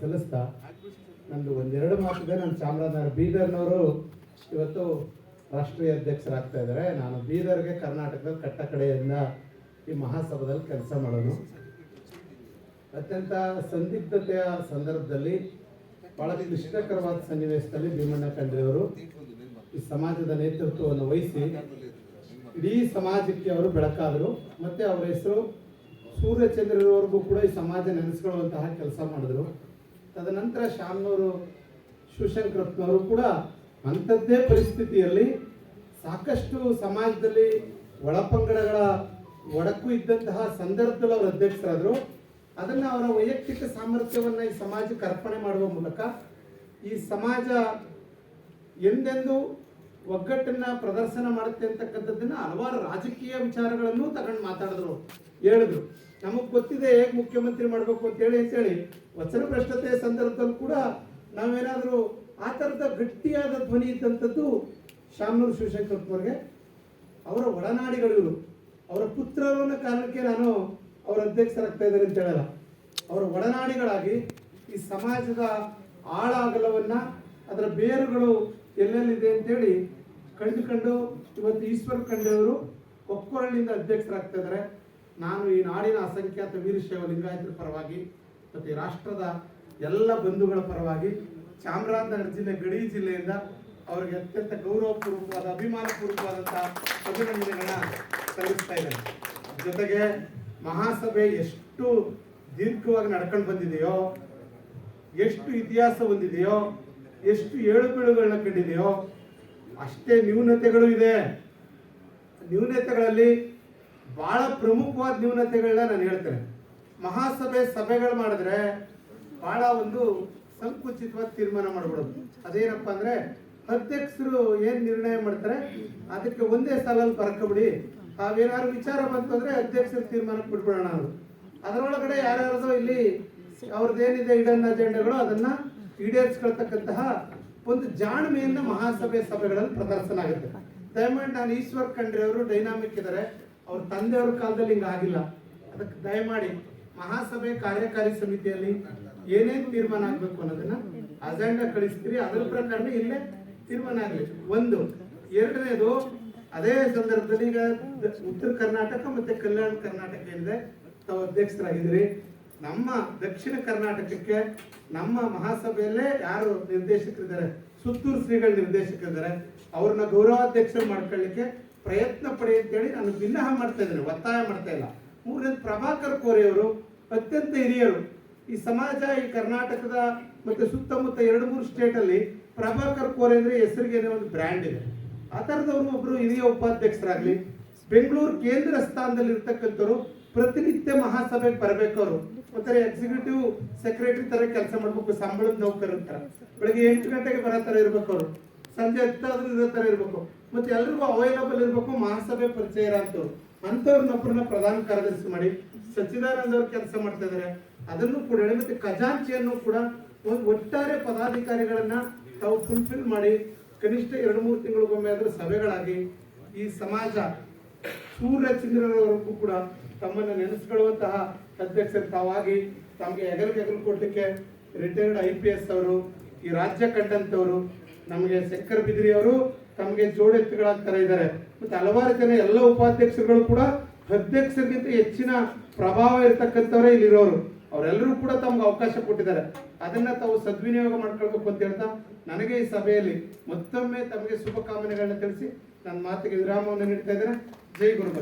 ಸಲ್ಲಿಸ್ತಾ. ನಂದು ಒಂದೆರಡು ಮಾತಿದೆ ನನ್ನ ಚಾಮರಾಜನಗರ ಬೀದರ್ನವರು ಇವತ್ತು ರಾಷ್ಟ್ರೀಯ ಅಧ್ಯಕ್ಷರಾಗ್ತಾ ಇದ್ದಾರೆ. ನಾನು ಬೀದರ್ಗೆ ಕರ್ನಾಟಕದ ಕಟ್ಟ ಕಡೆಯಿಂದ ಈ ಮಹಾಸಭದಲ್ಲಿ ಕೆಲಸ ಮಾಡೋದು. ಅತ್ಯಂತ ಸಂದಿಗ್ಧತೆಯ ಸಂದರ್ಭದಲ್ಲಿ ಬಹಳ ಕ್ಲಿಷ್ಟಕರವಾದ ಸನ್ನಿವೇಶದಲ್ಲಿ ಭೀಮಣ್ಣ ಖಂಡ್ರೆಯವರು ಈ ಸಮಾಜದ ನೇತೃತ್ವವನ್ನು ವಹಿಸಿ ಇಡೀ ಸಮಾಜಕ್ಕೆ ಅವರು ಬೆಳಕಾದರು. ಮತ್ತೆ ಅವರ ಹೆಸರು ಸೂರ್ಯಚಂದ್ರರವರೆಗೂ ಕೂಡ ಈ ಸಮಾಜ ನೆನೆಸ್ಕೊಳ್ಳುವಂತಹ ಕೆಲಸ ಮಾಡಿದ್ರು. ತದನಂತರ ಶ್ಯಾಮ್ನವರು, ಶಿವಶಂಕರಪ್ಪನವರು ಕೂಡ ಅಂಥದ್ದೇ ಪರಿಸ್ಥಿತಿಯಲ್ಲಿ ಸಾಕಷ್ಟು ಸಮಾಜದಲ್ಲಿ ಒಳಪಂಗಡಗಳ ಒಡಕು ಇದ್ದಂತಹ ಸಂದರ್ಭದಲ್ಲಿ ಅವರು ಅಧ್ಯಕ್ಷರಾದರು. ಅದನ್ನ ಅವರ ವೈಯಕ್ತಿಕ ಸಾಮರ್ಥ್ಯವನ್ನ ಈ ಸಮಾಜಕ್ಕೆ ಅರ್ಪಣೆ ಮಾಡುವ ಮೂಲಕ ಈ ಸಮಾಜ ಎಂದೆಂದು ಒಗ್ಗಟ್ಟನ್ನ ಪ್ರದರ್ಶನ ಮಾಡುತ್ತೆ ಅಂತಕ್ಕಂಥದ್ದನ್ನ ಹಲವಾರು ರಾಜಕೀಯ ವಿಚಾರಗಳನ್ನು ತಗೊಂಡು ಮಾತಾಡಿದ್ರು, ಹೇಳಿದ್ರು. ನಮಗ್ ಗೊತ್ತಿದೆ ಹೇಗೆ ಮುಖ್ಯಮಂತ್ರಿ ಮಾಡಬೇಕು ಅಂತ ಹೇಳಿ ಅಂತೇಳಿ ವಚನ ಭ್ರಷ್ಟತೆಯ ಸಂದರ್ಭದಲ್ಲಿ ಕೂಡ ನಾವೇನಾದರೂ ಆ ಥರದ ಗಟ್ಟಿಯಾದ ಧ್ವನಿ ಇದ್ದಂಥದ್ದು ಶಾಮನೂರು ಶಿವಶಂಕರಪ್ಪನವ್ರಿಗೆ ಅವರ ಒಡನಾಡಿಗಳಿವರು, ಅವರ ಪುತ್ರರನ್ನ ಕಾರಣಕ್ಕೆ ನಾನು ಅವರ ಅಧ್ಯಕ್ಷರಾಗ್ತಾ ಇದ್ದಾರೆ ಅಂತ ಹೇಳಲ್ಲ. ಅವರ ಒಡನಾಡಿಗಳಾಗಿ ಈ ಸಮಾಜದ ಆಳ ಅಗಲವನ್ನ ಅದರ ಬೇರುಗಳು ಎಲ್ಲೆಲ್ಲಿದೆ ಅಂತೇಳಿ ಕಂಡುಕೊಂಡು ಇವತ್ತು ಈಶ್ವರ್ ಖಂಡೆಯವರು ಒಕ್ಕೊರಳಿಂದ ಅಧ್ಯಕ್ಷರಾಗ್ತಾ ಇದ್ದಾರೆ. ನಾನು ಈ ನಾಡಿನ ಅಸಂಖ್ಯಾತ ವೀರಶೈವ ಲಿಂಗಾಯತರ ಪರವಾಗಿ ಮತ್ತು ರಾಷ್ಟ್ರದ ಎಲ್ಲ ಬಂಧುಗಳ ಪರವಾಗಿ ಚಾಮರಾಜನಗರ ಜಿಲ್ಲೆ, ಗಡಿ ಜಿಲ್ಲೆಯಿಂದ ಅವರಿಗೆ ಅತ್ಯಂತ ಗೌರವಪೂರ್ವಕವಾದ ಅಭಿಮಾನಪೂರ್ವಕವಾದಂಥ ಅಭಿನಂದನೆಗಳನ್ನ ಸಲ್ಲಿಸ್ತಾ ಇದ್ದೇನೆ. ಜೊತೆಗೆ ಮಹಾಸಭೆ ಎಷ್ಟು ದೀರ್ಘವಾಗಿ ನಡ್ಕೊಂಡು ಬಂದಿದೆಯೋ, ಎಷ್ಟು ಇತಿಹಾಸ ಹೊಂದಿದೆಯೋ, ಎಷ್ಟು ಏಳುಬೀಳುಗಳನ್ನ ಕಂಡಿದೆಯೋ, ಅಷ್ಟೇ ನ್ಯೂನತೆಗಳು ಇದೆ. ನ್ಯೂನತೆಗಳಲ್ಲಿ ಬಹಳ ಪ್ರಮುಖವಾದ ನ್ಯೂನತೆಗಳನ್ನ ನಾನು ಹೇಳ್ತೇನೆ. ಮಹಾಸಭೆ ಸಭೆಗಳು ಮಾಡಿದ್ರೆ ಬಹಳ ಒಂದು ಸಂಕುಚಿತವಾದ ತೀರ್ಮಾನ ಮಾಡ್ಬಿಡೋದು. ಅದೇನಪ್ಪ ಅಂದ್ರೆ ಅಧ್ಯಕ್ಷರು ಏನ್ ನಿರ್ಣಯ ಮಾಡ್ತಾರೆ? ಅದಕ್ಕೆ ಒಂದೇ ಸಾಲಲ್ಲಿ ಬರ್ಕೊಬಿಡಿ. ತಾವೇನಾದ್ರು ವಿಚಾರ ಬಂತು ಅಂದ್ರೆ ಅಧ್ಯಕ್ಷರ ತೀರ್ಮಾನಕ್ಕೆ ಬಿಟ್ಬಿಡೋಣ ಅವರು ಅದರೊಳಗಡೆ ಯಾರ್ಯಾರ್ದೋ ಇಲ್ಲಿ ಅವ್ರದ್ದೇನಿದೆ ಇಡನ್ ಅಜೆಂಡಾಗಳು ಅದನ್ನ ಈಡೇರಿಸ್ಕೊಳ್ತಕ್ಕಂತಹ ಒಂದು ಜಾಣ್ಮೆಯನ್ನ ಮಹಾಸಭೆ ಸಭೆಗಳಲ್ಲಿ ಪ್ರದರ್ಶನ ಆಗುತ್ತೆ. ದಯಮಾಡಿ ನಾನು ಈಶ್ವರ್ ಖಂಡ್ರೆ ಅವರು ಡೈನಾಮಿಕ್ ಇದ್ದಾರೆ ಅವ್ರ ತಂದೆಯವ್ರ ಕಾಲದಲ್ಲಿ ಹಿಂಗ ಆಗಿಲ್ಲ. ಅದಕ್ಕೆ ದಯಮಾಡಿ ಮಹಾಸಭೆ ಕಾರ್ಯಕಾರಿ ಸಮಿತಿಯಲ್ಲಿ ಏನೇನ್ ತೀರ್ಮಾನ ಆಗ್ಬೇಕು ಅನ್ನೋದನ್ನ ಅಜೆಂಡಾ ಕಳಿಸ್ತೀರಿ. ಅದ್ರ ಪ್ರಕಾರ ಇಲ್ಲೇ ತೀರ್ಮಾನ ಆಗಲಿ. ಒಂದು, ಎರಡನೇದು ಅದೇ ಸಂದರ್ಭದಲ್ಲಿ ಈಗ ಉತ್ತರ ಕರ್ನಾಟಕ ಮತ್ತೆ ಕಲ್ಯಾಣ ಕರ್ನಾಟಕ ಏನಿದೆ, ತಾವು ಅಧ್ಯಕ್ಷರಾಗಿದ್ದೀರಿ. ನಮ್ಮ ದಕ್ಷಿಣ ಕರ್ನಾಟಕಕ್ಕೆ ನಮ್ಮ ಮಹಾಸಭೆಯಲ್ಲೇ ಯಾರು ನಿರ್ದೇಶಕರಿದ್ದಾರೆ? ಸುತ್ತೂರು ಶ್ರೀಗಳ ನಿರ್ದೇಶಕರಿದ್ದಾರೆ. ಅವ್ರನ್ನ ಗೌರವಾಧ್ಯಕ್ಷರು ಮಾಡ್ಕೊಳ್ಳಿಕ್ಕೆ ಪ್ರಯತ್ನ ಪಡಿ ಅಂತೇಳಿ ನಾನು ಭಿನ್ನಹ ಮಾಡ್ತಾ ಇದ್ದೇನೆ, ಒತ್ತಾಯ ಮಾಡ್ತಾ ಇಲ್ಲ. ಮೂರನೇದು ಪ್ರಭಾಕರ್ ಕೋರೆಯವರು, ಅತ್ಯಂತ ಹಿರಿಯರು, ಈ ಸಮಾಜ, ಈ ಕರ್ನಾಟಕದ ಮತ್ತೆ ಸುತ್ತಮುತ್ತ ಎರಡು ಮೂರು ಸ್ಟೇಟ್ ಅಲ್ಲಿ ಪ್ರಭಾಕರ್ ಕೋರೆ ಅಂದರೆ ಹೆಸರಿಗೆ ಒಂದು ಬ್ರ್ಯಾಂಡ್ ಇದೆ. ಆ ಥರದವ್ರು ಒಬ್ಬರು ಹಿರಿಯ ಉಪಾಧ್ಯಕ್ಷರಾಗಲಿ, ಬೆಂಗಳೂರು ಕೇಂದ್ರ ಸ್ಥಾನದಲ್ಲಿ ಇರ್ತಕ್ಕಂಥವ್ರು ಪ್ರತಿನಿತ್ಯ ಮಹಾಸಭೆಗೆ ಬರಬೇಕು ಅವರು ಒಂಥರ ಎಕ್ಸಿಕ್ಯೂಟಿವ್ ಸೆಕ್ರೆಟರಿ ತರ ಕೆಲಸ ಮಾಡ್ಬೇಕು, ಸಂಬಳದ ನೌಕರ ಬೆಳಗ್ಗೆ ಎಂಟು ಗಂಟೆಗೆ ಬರೋ ಥರ ಇರ್ಬೇಕು ಅವರು ಸಂಜೆ ಹತ್ತಾದ್ರೂ ಇರೋ ಥರ ಇರ್ಬೇಕು. ಮತ್ತೆ ಎಲ್ರಿಗೂ ಅವೈಲಬಲ್ ಇರಬೇಕು, ಮಹಾಸಭೆ ಪರಿಚಯ ಇರೋಂಥವ್ರು. ಅಂಥವ್ರನ್ನೊಬ್ಬರನ್ನ ಪ್ರಧಾನ ಕಾರ್ಯದರ್ಶಿ ಮಾಡಿ, ಸಚ್ಚಿದಾನಂದ ಅವ್ರು ಕೆಲಸ ಮಾಡ್ತಾ ಇದಾರೆ. ಅದನ್ನು ಕೂಡ ಹೇಳಿ, ಮತ್ತೆ ಖಜಾಂಚಿಯನ್ನು ಕೂಡ ಒಂದು ಒಟ್ಟಾರೆ ಪದಾಧಿಕಾರಿಗಳನ್ನ ತಾವು ಫುಲ್ಫಿಲ್ ಮಾಡಿ, ಕನಿಷ್ಠ ಎರಡು ಮೂರು ತಿಂಗಳಿಗೊಮ್ಮೆ ಆದ್ರೂ ಸಭೆಗಳಾಗಿ ಈ ಸಮಾಜ ಸೂರ್ಯ ಚಂದ್ರರವರೆಗೂ ಕೂಡ ತಮ್ಮನ್ನು ನೆನೆಸ್ಕೊಳ್ಳುವಂತಹ ಅಧ್ಯಕ್ಷರು ತಾವಾಗಿ ತಮಗೆ ಹೆಗಲು ಹೆಗಲು ಕೊಡ್ಲಿಕ್ಕೆ ರಿಟೈರ್ಡ್ ಐ ಪಿ ಎಸ್ ಅವರು, ಈ ರಾಜ್ಯ ಕಂಡಂತವರು ನಮಗೆ ಶಂಕರ್ ಬಿದ್ರಿ ಅವರು ತಮಗೆ ಜೋಡೆತ್ತುಗಳಾಗ್ತರ ಇದ್ದಾರೆ ಮತ್ತೆ ಹಲವಾರು ಜನ ಎಲ್ಲ ಉಪಾಧ್ಯಕ್ಷರುಗಳು ಕೂಡ ಅಧ್ಯಕ್ಷರಿಗಿಂತ ಹೆಚ್ಚಿನ ಪ್ರಭಾವ ಇರತಕ್ಕಂಥವರೇ ಇಲ್ಲಿರೋರು. ಅವರೆಲ್ಲರೂ ಕೂಡ ತಮ್ಗೆ ಅವಕಾಶ ಕೊಟ್ಟಿದ್ದಾರೆ. ಅದನ್ನ ತಾವು ಸದ್ವಿನಿಯೋಗ ಮಾಡ್ಕೊಳ್ಬೇಕು ಅಂತ ಹೇಳ್ತಾ ನನಗೆ ಈ ಸಭೆಯಲ್ಲಿ ಮತ್ತೊಮ್ಮೆ ತಮಗೆ ಶುಭಕಾಮನೆಗಳನ್ನ ತಿಳಿಸಿ ನನ್ನ ಮಾತಿಗೆ ವಿರಾಮವನ್ನು ನೀಡ್ತಾ ಇದ್ದೇನೆ. ಜೈ ಗುರು